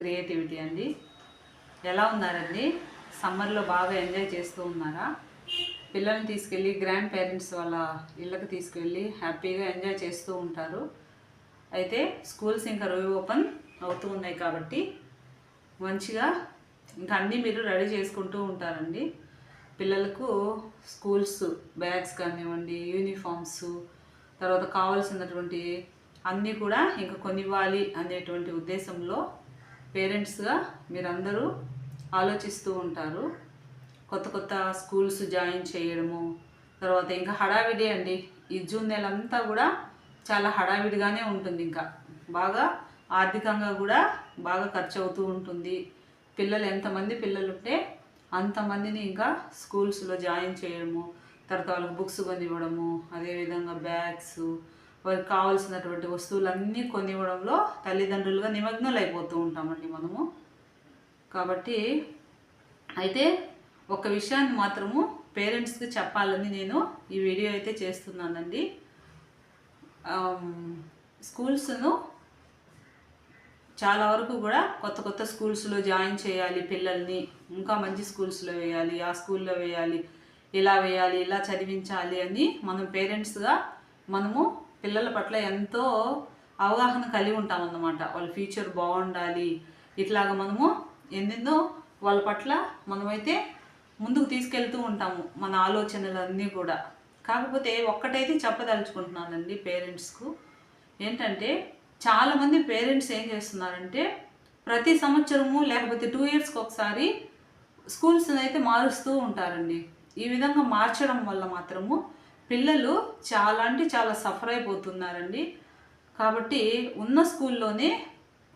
Creativity అండి. ఎలా ఉన్నారండి? సమ్మర్లో బాగా ఎంజాయ్ చేస్తూ ఉన్నారా? పిల్లల్ని తీసుకెళ్ళి గ్రాండ్ పేరెంట్స్ వాళ్ళ ఇళ్ళకి తీసుకెళ్ళి హ్యాపీగా ఎంజాయ్ చేస్తూ ఉంటారు. అయితే స్కూల్స్ ఇంకా రీ ఓపెన్ అవుతూ ఉన్నాయి కాబట్టి మంచిగా ఇంకా అన్నీ మీరు రెడీ చేసుకుంటూ ఉంటారండి. పిల్లలకు స్కూల్స్ బ్యాగ్స్ కానివ్వండి యూనిఫామ్స్ తర్వాత కావాల్సినటువంటి అన్నీ కూడా ఇంకా కొనివ్వాలి అనేటువంటి ఉద్దేశంలో పేరెంట్స్గా మీరందరూ ఆలోచిస్తూ ఉంటారు. కొత్త కొత్త స్కూల్స్ జాయిన్ చేయడము తర్వాత ఇంకా హడావిడి అండి. ఈ జూన్ నెల అంతా కూడా చాలా హడావిడిగానే ఉంటుంది ఇంకా. బాగా ఆర్థికంగా కూడా బాగా ఖర్చు అవుతూ ఉంటుంది. పిల్లలు ఎంతమంది పిల్లలు ఉంటే అంతమందిని ఇంకా స్కూల్స్లో జాయిన్ చేయడము తర్వాత వాళ్ళకి బుక్స్ కొనివ్వడము అదేవిధంగా బ్యాగ్స్ వారికి కావాల్సినటువంటి వస్తువులన్నీ కొనివ్వడంలో తల్లిదండ్రులుగా నిమగ్నలు అయిపోతూ ఉంటామండి మనము. కాబట్టి అయితే ఒక విషయాన్ని మాత్రము పేరెంట్స్కి చెప్పాలని నేను ఈ వీడియో అయితే చేస్తున్నానండి. స్కూల్స్ను చాలా వరకు కూడా కొత్త కొత్త స్కూల్స్లో జాయిన్ చేయాలి పిల్లల్ని. ఇంకా మంచి స్కూల్స్లో వేయాలి ఆ స్కూల్లో వేయాలి ఇలా వేయాలి ఇలా చదివించాలి అని మనం పేరెంట్స్గా మనము పిల్లల పట్ల ఎంతో అవగాహన కలిగి ఉంటామన్నమాట. వాళ్ళ ఫ్యూచర్ బాగుండాలి. ఇట్లాగా మనము ఎన్నెన్నో వాళ్ళ పట్ల మనమైతే ముందుకు తీసుకెళ్తూ ఉంటాము మన ఆలోచనలన్నీ కూడా. కాకపోతే ఒక్కటైతే చెప్పదలుచుకుంటున్నానండి పేరెంట్స్కు. ఏంటంటే చాలామంది పేరెంట్స్ ఏం చేస్తున్నారంటే ప్రతి సంవత్సరము లేకపోతే టూ ఇయర్స్కి ఒకసారి స్కూల్స్ అయితే మారుస్తూ ఉంటారండి. ఈ విధంగా మార్చడం వల్ల మాత్రము పిల్లలు చాలా అంటే చాలా సఫర్ అయిపోతున్నారండి. కాబట్టి ఉన్న స్కూల్లోనే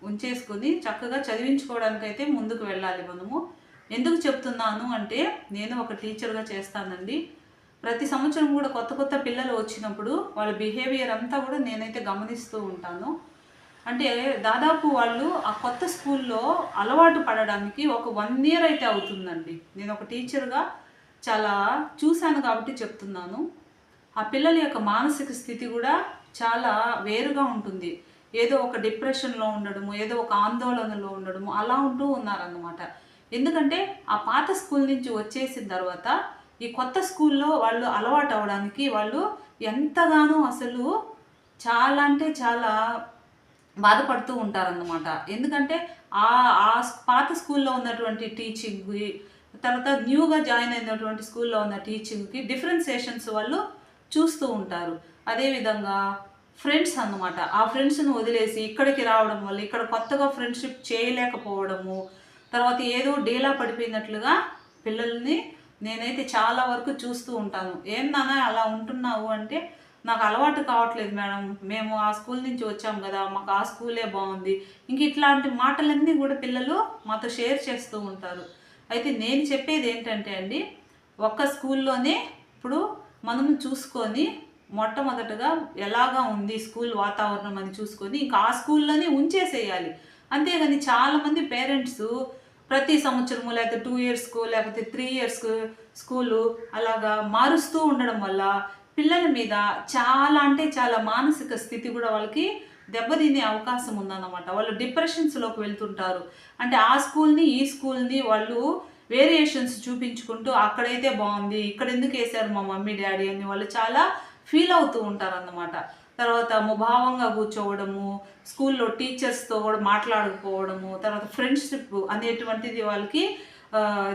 ఉంచేసుకుని చక్కగా చదివించుకోవడానికి అయితే ముందుకు వెళ్ళాలి మనము. ఎందుకు చెప్తున్నాను అంటే నేను ఒక టీచర్గా చేస్తానండి. ప్రతి సంవత్సరం కూడా కొత్త కొత్త పిల్లలు వచ్చినప్పుడు వాళ్ళ బిహేవియర్ అంతా కూడా నేనైతే గమనిస్తూ ఉంటాను. అంటే దాదాపు వాళ్ళు ఆ కొత్త స్కూల్లో అలవాటు పడడానికి ఒక వన్ ఇయర్ అయితే అవుతుందండి. నేను ఒక టీచర్గా చాలా చూశాను కాబట్టి చెప్తున్నాను. ఆ పిల్లల యొక్క మానసిక స్థితి కూడా చాలా వేరుగా ఉంటుంది. ఏదో ఒక డిప్రెషన్లో ఉండడము ఏదో ఒక ఆందోళనలో ఉండడము అలా ఉంటూ ఉన్నారన్నమాట. ఎందుకంటే ఆ పాత స్కూల్ నుంచి వచ్చేసిన తర్వాత ఈ కొత్త స్కూల్లో వాళ్ళు అలవాటు అవ్వడానికి వాళ్ళు ఎంతగానో అసలు చాలా అంటే చాలా బాధపడుతూ ఉంటారన్నమాట. ఎందుకంటే ఆ ఆ పాత స్కూల్లో ఉన్నటువంటి టీచింగ్ తర్వాత న్యూగా జాయిన్ అయినటువంటి స్కూల్లో ఉన్న టీచింగ్కి డిఫరెన్సియేషన్స్ వాళ్ళు చూస్తూ ఉంటారు. అదేవిధంగా ఫ్రెండ్స్ అన్నమాట. ఆ ఫ్రెండ్స్ని వదిలేసి ఇక్కడికి రావడం వల్ల ఇక్కడ కొత్తగా ఫ్రెండ్షిప్ చేయలేకపోవడము తర్వాత ఏదో డీలా పడిపోయినట్లుగా పిల్లల్ని నేనైతే చాలా వరకు చూస్తూ ఉంటాను. ఏం అలా ఉంటున్నావు? అంటే నాకు అలవాటు కావట్లేదు మేడం. మేము ఆ స్కూల్ నుంచి వచ్చాం కదా మాకు ఆ స్కూలే బాగుంది. ఇంక ఇట్లాంటి మాటలన్నీ కూడా పిల్లలు మాతో షేర్ చేస్తూ ఉంటారు. అయితే నేను చెప్పేది ఏంటంటే అండి ఒక్క స్కూల్లోనే ఇప్పుడు మనం చూసుకొని మొట్టమొదటగా ఎలాగా ఉంది స్కూల్ వాతావరణం అని చూసుకొని ఇంకా ఆ స్కూల్లోనే ఉంచేసేయాలి. అంతేగాని చాలామంది పేరెంట్స్ ప్రతి సంవత్సరము లేకపోతే టూ ఇయర్స్కు లేకపోతే త్రీ ఇయర్స్కు స్కూలు అలాగా మారుస్తూ ఉండడం వల్ల పిల్లల మీద చాలా అంటే చాలా మానసిక స్థితి కూడా వాళ్ళకి దెబ్బతినే అవకాశం ఉందన్నమాట. వాళ్ళు డిప్రెషన్స్లోకి వెళ్తుంటారు. అంటే ఆ స్కూల్ని ఈ స్కూల్ని వాళ్ళు వేరియేషన్స్ చూపించుకుంటూ అక్కడైతే బాగుంది ఇక్కడ ఎందుకు వేశారు మా మమ్మీ డాడీ అని వాళ్ళు చాలా ఫీల్ అవుతూ ఉంటారన్నమాట. తర్వాత ముభావంగా కూర్చోవడము స్కూల్లో టీచర్స్తో కూడా మాట్లాడకపోవడము తర్వాత ఫ్రెండ్షిప్ అనేటువంటిది వాళ్ళకి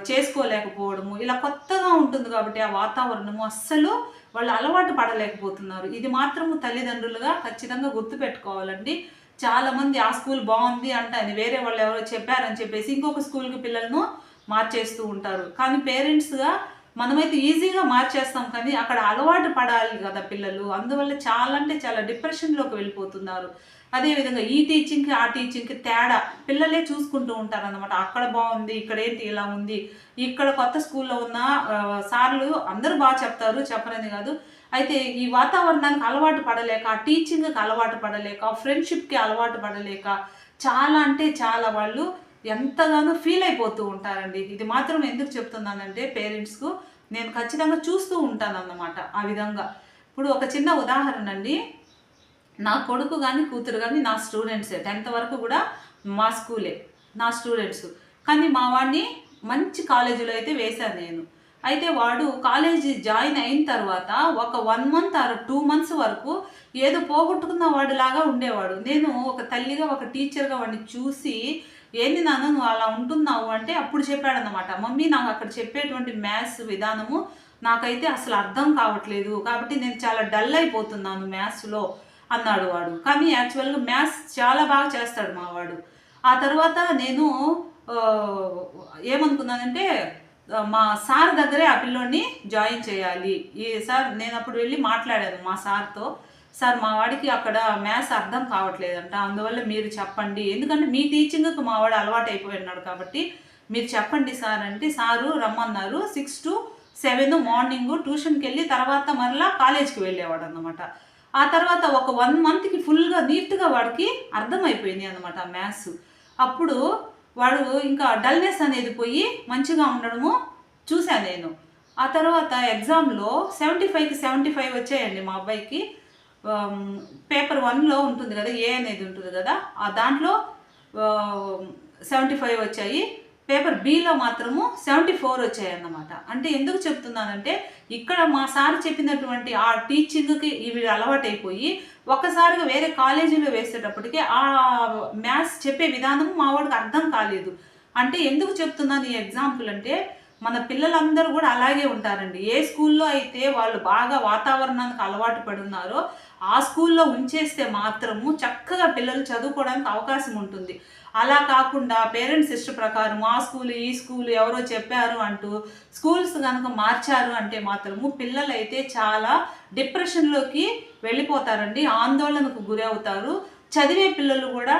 చేసుకోలేకపోవడము ఇలా కొత్తగా ఉంటుంది కాబట్టి ఆ వాతావరణము అస్సలు వాళ్ళు అలవాటు పడలేకపోతున్నారు. ఇది మాత్రము తల్లిదండ్రులుగా ఖచ్చితంగా గుర్తుపెట్టుకోవాలండి చాలామంది ఆ స్కూల్ బాగుంది అంటే అది వేరే వాళ్ళు ఎవరో చెప్పారని చెప్పేసి ఇంకొక స్కూల్కి పిల్లలను మార్చేస్తూ ఉంటారు. కానీ పేరెంట్స్గా మనమైతే ఈజీగా మార్చేస్తాం కానీ అక్కడ అలవాటు పడాలి కదా పిల్లలు. అందువల్ల చాలా అంటే చాలా డిప్రెషన్లోకి వెళ్ళిపోతున్నారు. అదేవిధంగా ఈ టీచింగ్కి ఆ టీచింగ్కి తేడా పిల్లలే చూసుకుంటూ ఉంటారు అనమాట అక్కడ బాగుంది ఇక్కడ ఏంటి ఇలా ఉంది ఇక్కడ కొత్త స్కూల్లో ఉన్న సార్లు అందరూ బాగా చెప్తారు చెప్పరని కాదు. అయితే ఈ వాతావరణానికి అలవాటు పడలేక ఆ టీచింగ్కి అలవాటు పడలేక ఫ్రెండ్షిప్కి అలవాటు పడలేక చాలా అంటే చాలా వాళ్ళు ఎంతగానో ఫీల్ అయిపోతూ ఉంటారండి. ఇది మాత్రం ఎందుకు చెప్తున్నానంటే పేరెంట్స్కు నేను ఖచ్చితంగా చూస్తూ ఉంటాను అన్నమాట ఆ విధంగా. ఇప్పుడు ఒక చిన్న ఉదాహరణ అండి. నా కొడుకు కానీ కూతురు కానీ నా స్టూడెంట్సే టెన్త్ వరకు కూడా మా స్కూలే నా స్టూడెంట్స్ కానీ మా వాడిని మంచి కాలేజీలో అయితే వేశాను నేను. అయితే వాడు కాలేజీ జాయిన్ అయిన తర్వాత ఒక one month or two months వరకు ఏదో పోగొట్టుకున్న వాడిలాగా ఉండేవాడు. నేను ఒక తల్లిగా ఒక టీచర్గా వాడిని చూసి ఏంది నాన్న నువ్వు అలా ఉంటున్నావు? అంటే అప్పుడు చెప్పాడనమాట మమ్మీ నాకు అక్కడ చెప్పేటువంటి మ్యాథ్స్ విధానము నాకైతే అసలు అర్థం కావట్లేదు. కాబట్టి నేను చాలా డల్ అయిపోతున్నాను మ్యాథ్స్లో అన్నాడు వాడు. కానీ యాక్చువల్గా మ్యాథ్స్ చాలా బాగా చేస్తాడు మా వాడు. ఆ తర్వాత నేను ఏమనుకున్నానంటే మా సార్ దగ్గరే ఆ పిల్లోని జాయిన్ చేయాలి. ఈ సార్ నేను అప్పుడు వెళ్ళి మాట్లాడాను మా సార్తో. సార్ మా వాడికి అక్కడ మ్యాథ్స్ అర్థం కావట్లేదంట. అందువల్ల మీరు చెప్పండి. ఎందుకంటే మీ టీచింగ్కి మా వాడు అలవాటు అయిపోయినాడు కాబట్టి మీరు చెప్పండి సార్ అంటే సారు రమ్మన్నారు. సిక్స్ టు సెవెన్ మార్నింగ్ ట్యూషన్కి వెళ్ళి తర్వాత మరలా కాలేజ్కి వెళ్ళేవాడు అనమాట ఆ తర్వాత ఒక వన్ మంత్కి ఫుల్గా నీట్గా వాడికి అర్థమైపోయింది అనమాట మ్యాథ్స్. అప్పుడు వాడు ఇంకా డల్నెస్ అనేది పోయి మంచిగా ఉండడము చూశాను నేను. ఆ తర్వాత ఎగ్జామ్లో సెవెంటీ ఫైవ్కి సెవెంటీ ఫైవ్ వచ్చాయండి మా అబ్బాయికి. పేపర్ వన్లో ఉంటుంది కదా ఏ అనేది ఉంటుంది కదా ఆ దాంట్లో సెవెంటీ ఫైవ్ వచ్చాయి. పేపర్ బిలో మాత్రము సెవెంటీ ఫోర్ వచ్చాయి అన్నమాట అంటే ఎందుకు చెప్తున్నానంటే ఇక్కడ మా సార్ చెప్పినటువంటి ఆ టీచింగ్కి ఇవి అలవాటైపోయి ఒక్కసారిగా వేరే కాలేజీలో వేసేటప్పటికి ఆ మ్యాథ్స్ చెప్పే విధానం మా వాడికి అర్థం కాలేదు. అంటే ఎందుకు చెప్తున్నాను ఈ ఎగ్జాంపుల్ అంటే మన పిల్లలందరూ కూడా అలాగే ఉంటారండి. ఏ స్కూల్లో అయితే వాళ్ళు బాగా వాతావరణానికి అలవాటు పడున్నారో ఆ స్కూల్లో ఉంచేస్తే మాత్రము చక్కగా పిల్లలు చదువుకోవడానికి అవకాశం ఉంటుంది. అలా కాకుండా పేరెంట్స్ ఇష్ట ప్రకారం ఆ స్కూల్ ఈ స్కూల్ ఎవరో చెప్పారు అంటూ స్కూల్స్ కనుక మార్చారు అంటే మాత్రము పిల్లలు అయితే చాలా డిప్రెషన్లోకి వెళ్ళిపోతారండి ఆందోళనకు గురవుతారు. చదివే పిల్లలు కూడా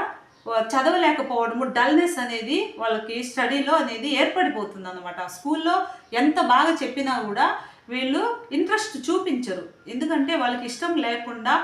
చదవలేకపోవడము డల్నెస్ అనేది వాళ్ళకి స్టడీలో అనేది ఏర్పడిపోతుంది అనమాట స్కూల్లో ఎంత బాగా చెప్పినా కూడా వీళ్ళు ఇంట్రెస్ట్ చూపించరు. ఎందుకంటే వాళ్ళకి ఇష్టం లేకుండా